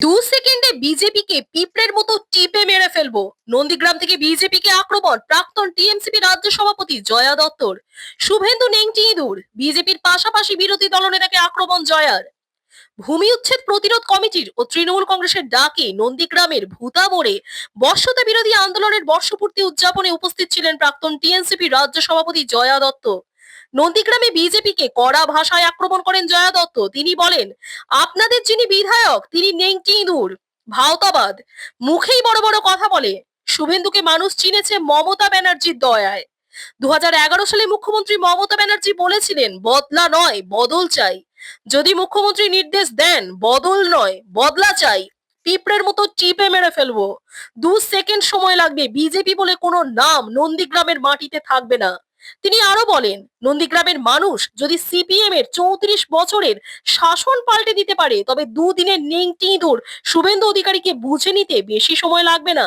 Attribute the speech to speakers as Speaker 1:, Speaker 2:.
Speaker 1: দু সেকেন্ডে বিজেপিকে পিঁপড়ের মতো টিপে মেরে ফেলব। নন্দীগ্রাম থেকে বিজেপিকে আক্রমণ, প্রাক্তন টিএমসিপি রাজ্য সভাপতি জয়া দত্তর। শুভেন্দু নেংটি ইঁদুর, বিজেপির পাশাপাশি বিরোধী দলনেতাকে আক্রমণ জয়ার। ভূমি উচ্ছেদ প্রতিরোধ কমিটির ও তৃণমূল কংগ্রেসের ডাকে নন্দীগ্রামের ভূতাবরে বর্ষতা বিরোধী আন্দোলনের বর্ষপূর্তি উদযাপনে উপস্থিত ছিলেন প্রাক্তন টিএনসিপি রাজ্য সভাপতি জয়া দত্ত। নন্দীগ্রামে বিজেপিকে কড়া ভাষায় আক্রমণ করেন জয়া দত্ত। তিনি বলেন, আপনাদের যিনি বিধায়ক, তিনি নেংটি ইঁদুর, ভাওতাবাদ। মুখেই বড় বড় কথা বলে। শুভেন্দুকে মানুষ চিনেছে মমতা ব্যানার্জির দয়ায়। দুহাজার এগারো সালে মুখ্যমন্ত্রী মমতা ব্যানার্জি বলেছিলেন, বদলা নয়, বদল চাই। যদি মুখ্যমন্ত্রী নির্দেশ দেন, বদল নয়, বদলা চাই। পিঁপড়ের মতো চিপে মেরে ফেলব। দু সেকেন্ড সময় লাগবে। বিজেপি বলে কোনো নাম নন্দীগ্রামের মাটিতে থাকবে না। তিনি আরও বলেন, নন্দীগ্রামের মানুষ যদি সিপিএম এর চৌত্রিশ বছরের শাসন পাল্টে দিতে পারে, তবে দুদিনের নেংটি ইঁদুর শুভেন্দু অধিকারীকে বুঝে নিতে বেশি সময় লাগবে না।